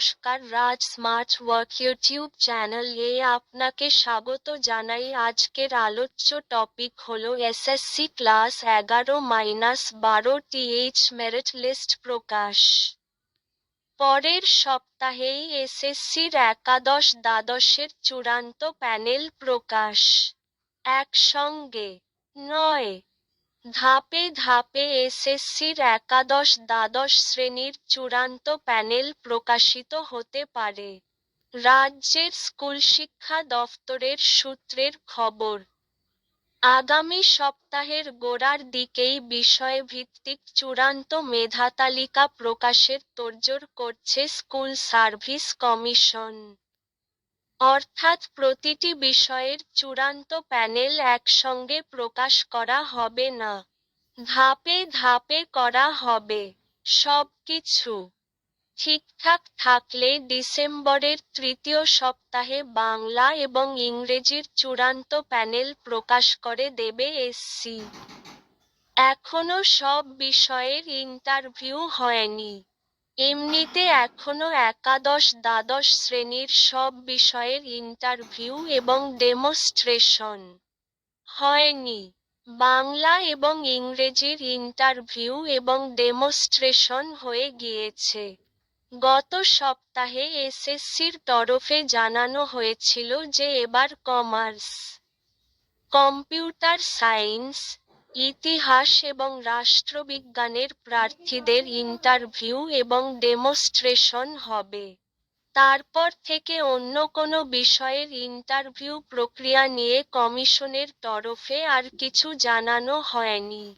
নমস্কার, Raj smart work YouTube channel এ আপনাকে স্বাগত জানাই। আজকের আলোচ্য টপিক হলো এসএসসি ক্লাস এগারো মাইনাস বারো টিএইচ মেরিট লিস্ট প্রকাশ। পরের সপ্তাহেই এসএসসির একাদশ দ্বাদশের চূড়ান্ত প্যানেল প্রকাশ। একসঙ্গে নয় ধাপে ধাপে এসএসসির একাদশ, দ্বাদশ শ্রেণির চূড়ান্ত প্যানেল প্রকাশিত হতে পারে। রাজ্যের স্কুল শিক্ষা দফতরের সূত্রের খবর, আগামী সপ্তাহের গোড়ার দিকেই বিষয়ভিত্তিক চূড়ান্ত মেধাতালিকা প্রকাশের তোড়জোড় করছে স্কুল সার্ভিস কমিশন। অর্থাৎ প্রতিটি বিষয়ের চূড়ান্ত প্যানেল একসঙ্গে প্রকাশ করা হবে না। ধাপে ধাপে করা হবে সবকিছু। ঠিকঠাক থাকলে ডিসেম্বরের তৃতীয় সপ্তাহে বাংলা এবং ইংরেজির চূড়ান্ত প্যানেল প্রকাশ করে দেবে এসসি। এখনও সব বিষয়ের ইন্টারভিউ হয়নি। এমনিতে এখনও একাদশ, দ্বাদশ শ্রেণির সব বিষয়ের ইন্টারভিউ এবং ডেমোস্ট্রেশন হয়নি। বাংলা এবং ইংরেজির ইন্টারভিউ এবং ডেমোস্ট্রেশন হয়ে গিয়েছে। গত সপ্তাহে এসএসসির তরফে জানানো হয়েছিল যে এবার কমার্স কম্পিউটার সায়েন্স ইতিহাস এবং রাষ্ট্রবিজ্ঞানের প্রার্থীদের ইন্টারভিউ এবং ডেমোস্ট্রেশন হবে। তারপর থেকে অন্য কোনো বিষয়ের ইন্টারভিউ প্রক্রিয়া নিয়ে কমিশনের তরফে আর কিছু জানানো হয়নি।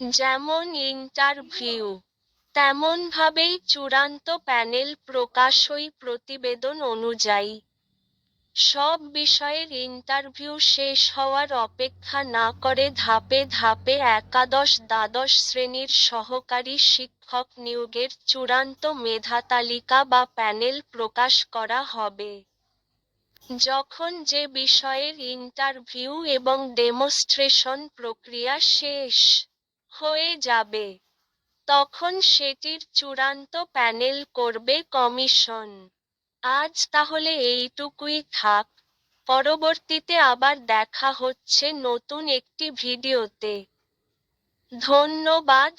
যেমন ইন্টারভিউ, তেমনভাবেই চূড়ান্ত প্যানেল প্রকাশ ওই প্রতিবেদন অনুযায়ী। সব বিষয়ের ইন্টারভিউ শেষ হওয়ার অপেক্ষা না করে ধাপে ধাপে একাদশ, দ্বাদশ শ্রেণির সহকারী শিক্ষক নিয়োগের চূড়ান্ত মেধাতালিকা বা প্যানেল প্রকাশ করা হবে। যখন যে বিষয়ের ইন্টারভিউ এবং ডেমোস্ট্রেশন প্রক্রিয়া শেষ হয়ে যাবে, তখন সেটির চূড়ান্ত প্যানেল করবে কমিশন। আজ তাহলে এইটুকুই থাক। পরবর্তীতে আবার দেখা হচ্ছে নতুন একটি ভিডিওতে। ধন্যবাদ